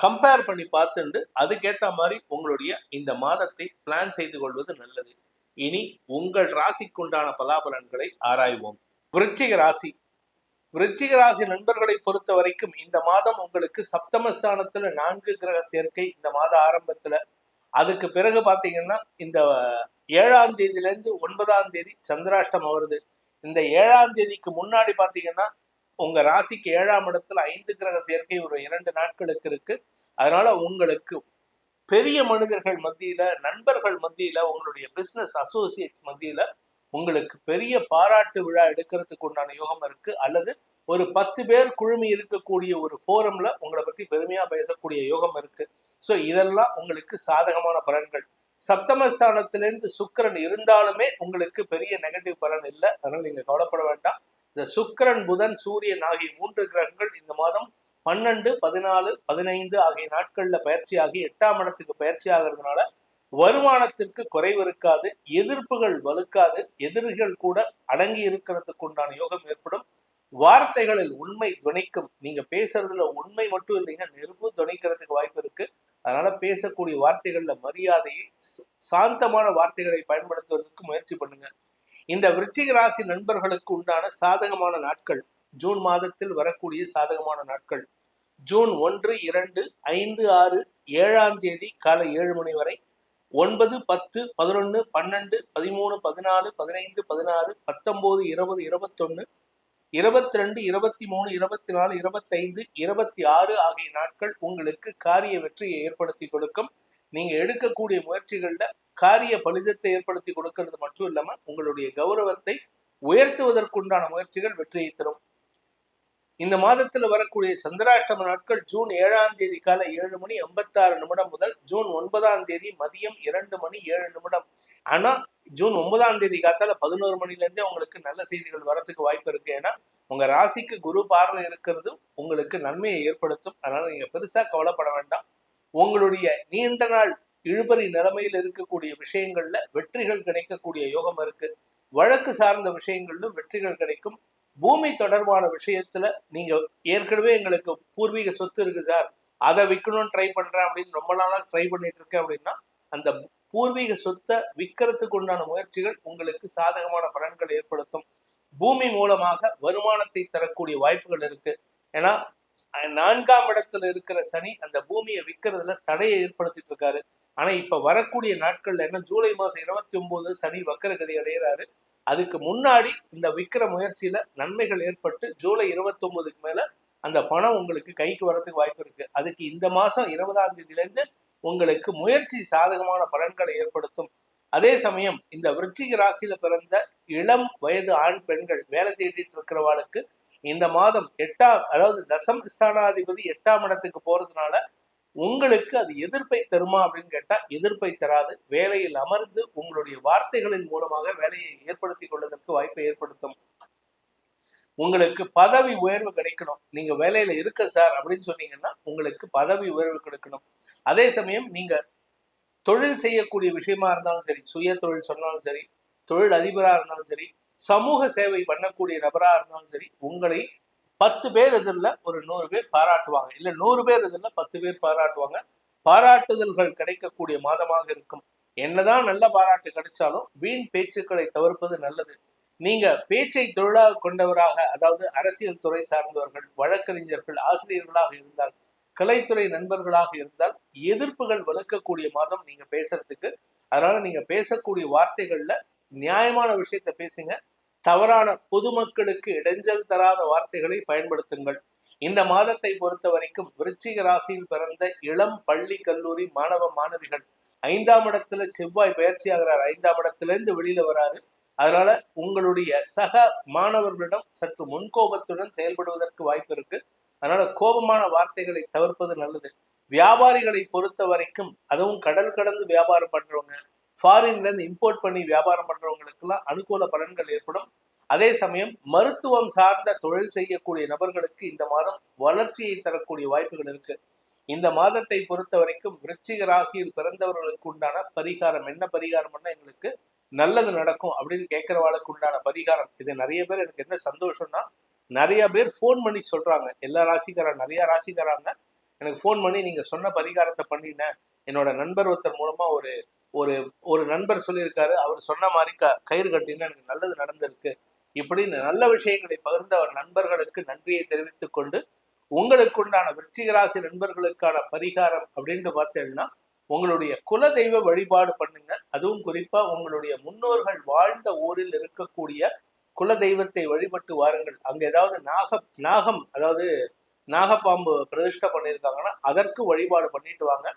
Compare பண்ணி பார்த்துண்டு அதுக்கேத்த மாதிரி உங்களுடைய இந்த மாதத்தை பிளான் செய்து கொள்வது நல்லது. இனி உங்கள் ராசிக்குண்டான பலாபலன்களை ஆராய்வோம். விருச்சிக ராசி. விருச்சிக ராசி நண்பர்களை பொறுத்த வரைக்கும் இந்த மாதம் உங்களுக்கு சப்தமஸ்தானத்துல நான்கு கிரக சேர்க்கை இந்த மாத ஆரம்பத்துல. அதுக்கு பிறகு பாத்தீங்கன்னா இந்த ஏழாம் தேதியிலேருந்து ஒன்பதாம் தேதி சந்திராஷ்டம் வருது. இந்த ஏழாம் தேதிக்கு முன்னாடி பாத்தீங்கன்னா உங்க ராசிக்கு ஏழாம் இடத்துல ஐந்து கிரக சேர்க்கை ஒரு இரண்டு நாட்களுக்கு இருக்கு. அதனால உங்களுக்கு பெரிய மனிதர்கள் மத்தியில நண்பர்கள் மத்தியில உங்களுடைய பிசினஸ் அசோசியேட்ஸ் மத்தியில உங்களுக்கு பெரிய பாராட்டு விழா எடுக்கிறதுக்கு உண்டான யோகம் இருக்கு. அல்லது ஒரு பத்து பேர் குழுமி இருக்கக்கூடிய ஒரு ஃபோரம்ல உங்களை பத்தி பெருமையா பேசக்கூடிய யோகம் இருக்கு. ஸோ இதெல்லாம் உங்களுக்கு சாதகமான பலன்கள். சப்தமஸ்தானத்திலிருந்து சுக்கிரன் இருந்தாலுமே உங்களுக்கு பெரிய நெகட்டிவ் பலன் இல்லை. அதனால நீங்க கவலைப்பட வேண்டாம். இந்த சுக்கிரன் புதன் சூரியன் ஆகிய மூன்று கிரகங்கள் இந்த மாதம் பன்னெண்டு பதினாலு பதினைந்து ஆகிய நாட்கள்ல பயிற்சி ஆகி எட்டாம் இடத்துக்கு பயிற்சி ஆகிறதுனால வருமானத்திற்கு குறைவு இருக்காது எதிர்ப்புகள் வலுக்காது எதிரிகள் கூட அடங்கி இருக்கிறதுக்கு உண்டான யோகம் ஏற்படும். வார்த்தைகளில் உண்மை துணிக்கும். நீங்க பேசுறதுல உண்மை மட்டும் இல்லைங்க நெருப்பு துணிக்கிறதுக்கு வாய்ப்பு இருக்கு. அதனால பேசக்கூடிய வார்த்தைகள்ல மரியாதையை சாந்தமான வார்த்தைகளை பயன்படுத்துவதற்கு முயற்சி பண்ணுங்க. இந்த விருச்சிக ராசி நண்பர்களுக்கு உண்டான சாதகமான நாட்கள். ஜூன் மாதத்தில் வரக்கூடிய சாதகமான நாட்கள். ஜூன் ஒன்று இரண்டு ஐந்து ஆறு ஏழாம் தேதி காலை ஏழு மணி வரை. ஒன்பது பத்து பதினொன்று பன்னெண்டு பதிமூணு பதினாலு பதினைந்து பதினாறு பத்தொம்போது இருபது இருபத்தொன்னு இருபத்தி ரெண்டு இருபத்தி மூணு இருபத்தி நாலு இருபத்தைந்து இருபத்தி ஆறு ஆகிய நாட்கள் உங்களுக்கு காரிய வெற்றியை ஏற்படுத்தி கொடுக்கும். நீங்க எடுக்கக்கூடிய முயற்சிகள்ல காரிய பலிதத்தை ஏற்படுத்தி கொடுக்கிறது மட்டும் இல்லாம உங்களுடைய கௌரவத்தை உயர்த்துவதற்குண்டான முயற்சிகள் வெற்றியை தரும். இந்த மாதத்துல வரக்கூடிய சந்திராஷ்டம நாட்கள் ஜூன் ஏழாம் தேதி காலை ஏழு மணி எண்பத்தாறு நிமிடம் முதல் ஜூன் ஒன்பதாம் தேதி மதியம் இரண்டு மணி ஏழு நிமிடம். ஆனா ஜூன் ஒன்பதாம் தேதி காத்தால பதினோரு மணில இருந்தே உங்களுக்கு நல்ல செய்திகள் வரத்துக்கு வாய்ப்பு இருக்கு. ஏன்னா உங்க ராசிக்கு குரு பார்வை இருக்கிறது உங்களுக்கு நன்மையை ஏற்படுத்தும். அதனால நீங்க பெருசா கவலைப்பட வேண்டாம். உங்களுடைய நீண்ட நாள் இழுபறி நிலைமையில் இருக்கக்கூடிய விஷயங்கள்ல வெற்றிகள் கிடைக்கக்கூடிய யோகம் இருக்கு. வழக்கு சார்ந்த விஷயங்களிலும் வெற்றிகள் கிடைக்கும். பூமி தொடர்பான விஷயத்துல நீங்க ஏற்கனவே எங்களுக்கு பூர்வீக சொத்து இருக்கு சார். அதை விற்கணும்னு ட்ரை பண்றேன் அப்படின்னு ரொம்ப நாளா ட்ரை பண்ணிட்டு இருக்கேன் அப்படின்னா அந்த பூர்வீக சொத்தை விற்கிறதுக்கு உண்டான முயற்சிகள் உங்களுக்கு சாதகமான பலன்கள் ஏற்படுத்தும். பூமி மூலமாக வருமானத்தை தரக்கூடிய வாய்ப்புகள் இருக்கு. ஏன்னா நான்காம் இடத்துல இருக்கிற சனி அந்த பூமியை விற்கிறதுல தடையை ஏற்படுத்திட்டு இருக்காரு. ஆனா இப்ப வரக்கூடிய நாட்கள்ல என்ன ஜூலை மாசம் இருபத்தி ஒன்பது சனி வக்கரகதி அடைகிறாரு அதுக்கு முன்னாடி இந்த விற்கிற முயற்சியில நன்மைகள் ஏற்பட்டு ஜூலை இருபத்தி ஒன்பதுக்கு மேல அந்த பணம் உங்களுக்கு கைக்கு வரதுக்கு வாய்ப்பு இருக்கு. அதுக்கு இந்த மாசம் இருபதாம் தேதியிலேருந்து உங்களுக்கு முயற்சி சாதகமான பலன்களை ஏற்படுத்தும். அதே சமயம் இந்த விருச்சிக ராசியில பிறந்த இளம் வயது ஆண் பெண்கள் வேலை தேடிட்டு இருக்கிறவாளுக்கு இந்த மாதம் எட்டாம் அதாவது தசம் ஸ்தானாதிபதி எட்டாம் இடத்துக்கு போறதுனால உங்களுக்கு அது எதிர்ப்பை தருமா அப்படின்னு கேட்டா எதிர்ப்பை தராது. வேலையில் அமர்ந்து உங்களுடைய வார்த்தைகளின் மூலமாக வேலையை ஏற்படுத்தி கொள்வதற்கு வாய்ப்பை ஏற்படுத்தும். உங்களுக்கு பதவி உயர்வு கிடைக்கணும். நீங்க வேலையில இருக்க சார் அப்படின்னு சொன்னீங்கன்னா உங்களுக்கு பதவி உயர்வு கிடைக்கணும். அதே சமயம் நீங்க தொழில் செய்யக்கூடிய விஷயமா இருந்தாலும் சரி சுய தொழில் சொன்னாலும் சரி தொழில் அதிபரா இருந்தாலும் சரி சமூக சேவை பண்ணக்கூடிய நபரா இருந்தாலும் சரி உங்களை பத்து பேர் எதிரில் ஒரு நூறு பேர் பாராட்டுவாங்க. இல்ல நூறு பேர் எதிரில் பத்து பேர் பாராட்டுவாங்க. பாராட்டுதல்கள் கிடைக்கக்கூடிய மாதமாக இருக்கும். என்னதான் நல்ல பாராட்டு கிடைச்சாலும் வீண் பேச்சுக்களை தவிர்ப்பது நல்லது. நீங்க பேச்சை தொழிலாக கொண்டவராக அதாவது அரசியல் துறை சார்ந்தவர்கள் வழக்கறிஞர்கள் ஆசிரியர்களாக இருந்தால் கலைத்துறை நண்பர்களாக இருந்தால் எதிர்ப்புகள் வலுக்கக்கூடிய மாதம் நீங்க பேசுறதுக்கு. அதனால நீங்க பேசக்கூடிய வார்த்தைகள்ல நியாயமான விஷயத்தை பேசுங்க. தவறான பொதுமக்களுக்கு இடைஞ்சல் தராத வார்த்தைகளை பயன்படுத்துங்கள். இந்த மாதத்தை பொறுத்த வரைக்கும் விருச்சிக ராசியில் பிறந்த இளம் பள்ளி கல்லூரி மாணவ மாணவிகள் ஐந்தாம் இடத்துல செவ்வாய் பயிற்சி ஆகிறார் ஐந்தாம் இடத்திலிருந்து வெளியில வராரு. அதனால உங்களுடைய சக மாணவர்களிடம் சற்று முன்கோபத்துடன் செயல்படுவதற்கு வாய்ப்பு இருக்கு. அதனால கோபமான வார்த்தைகளை தவிர்ப்பது நல்லது. வியாபாரிகளை பொறுத்த வரைக்கும் அதுவும் கடல் கடந்து வியாபாரம் பண்றவங்க. ஃபாரின்ல இருந்து இம்போர்ட் பண்ணி வியாபாரம் பண்றவங்களுக்கெல்லாம் அனுகூல பலன்கள் ஏற்படும். அதே சமயம் மருத்துவம் சார்ந்த தொழில் செய்யக்கூடிய நபர்களுக்கு இந்த மாதம் வளர்ச்சியை தரக்கூடிய வாய்ப்புகள் இருக்கு. இந்த மாதத்தை பொறுத்த வரைக்கும் விருச்சிக ராசியில் பிறந்தவர்களுக்கு உண்டான பரிகாரம் என்ன பரிகாரம்னா எங்களுக்கு நல்லது நடக்கும் அப்படின்னு கேட்கிறவாளுக்கு உண்டான பரிகாரம். இது நிறைய பேர் எனக்கு என்ன சந்தோஷம்னா நிறைய பேர் ஃபோன் பண்ணி சொல்றாங்க. எல்லா ராசிக்காரன் நிறைய ராசிக்காராங்க எனக்கு ஃபோன் பண்ணி நீங்க சொன்ன பரிகாரத்தை பண்ணினேன் என்னோட நண்பர் ஒருத்தர் மூலமா ஒரு ஒரு ஒரு நண்பர் சொல்லியிருக்காரு அவர் சொன்ன மாதிரி க கயிறு கட்டினா எனக்கு நல்லது நடந்திருக்கு. இப்படின்னு நல்ல விஷயங்களை பகிர்ந்த அவர் நண்பர்களுக்கு நன்றியை தெரிவித்துக் கொண்டு உங்களுக்குண்டான விருச்சிக ராசி நண்பர்களுக்கான பரிகாரம் அப்படின்னு பார்த்தீங்கன்னா உங்களுடைய குல தெய்வ வழிபாடு பண்ணுங்க. அதுவும் குறிப்பா உங்களுடைய முன்னோர்கள் வாழ்ந்த ஊரில் இருக்கக்கூடிய குல தெய்வத்தை வழிபட்டு வாருங்கள். அங்க ஏதாவது நாக நாகம் அதாவது நாகப்பாம்பு பிரதிஷ்டை பண்ணியிருக்காங்கன்னா அதற்கு வழிபாடு பண்ணிட்டு வாங்க.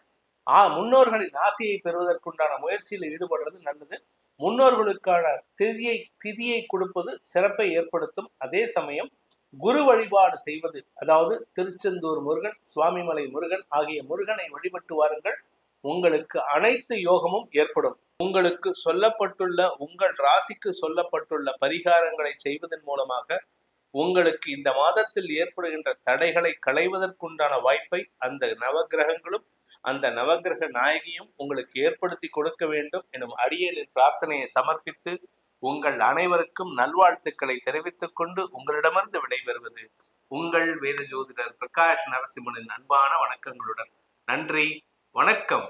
ஆ முன்னோர்களின் ஆசையை பெறுவதற்குண்டான முயற்சியில் ஈடுபடுறது நல்லது. முன்னோர்களுக்கான திதியை திதியை கொடுப்பது சிறப்பை ஏற்படுத்தும். அதே சமயம் குரு வழிபாடு செய்வது அதாவது திருச்செந்தூர் முருகன் சுவாமிமலை முருகன் ஆகிய முருகனை வழிபட்டு வாருங்கள். உங்களுக்கு அனைத்து யோகமும் ஏற்படும். உங்களுக்கு சொல்லப்பட்டுள்ள உங்கள் ராசிக்கு சொல்லப்பட்டுள்ள பரிகாரங்களை செய்வதன் மூலமாக உங்களுக்கு இந்த மாதத்தில் ஏற்படுகின்ற தடைகளை களைவதற்குண்டான வாய்ப்பை அந்த நவகிரகங்களும் அந்த நவகிரக நாயகியும் உங்களுக்கு ஏற்படுத்தி கொடுக்க வேண்டும் எனும் அடியலின் பிரார்த்தனையை சமர்ப்பித்து உங்கள் அனைவருக்கும் நல்வாழ்த்துக்களை தெரிவித்துக் கொண்டு உங்களிடமிருந்து விடைபெறுவது உங்கள் வேத ஜோதிடர் பிரகாஷ் நரசிம்மனின் அன்பான வணக்கங்களுடன். நன்றி வணக்கம்.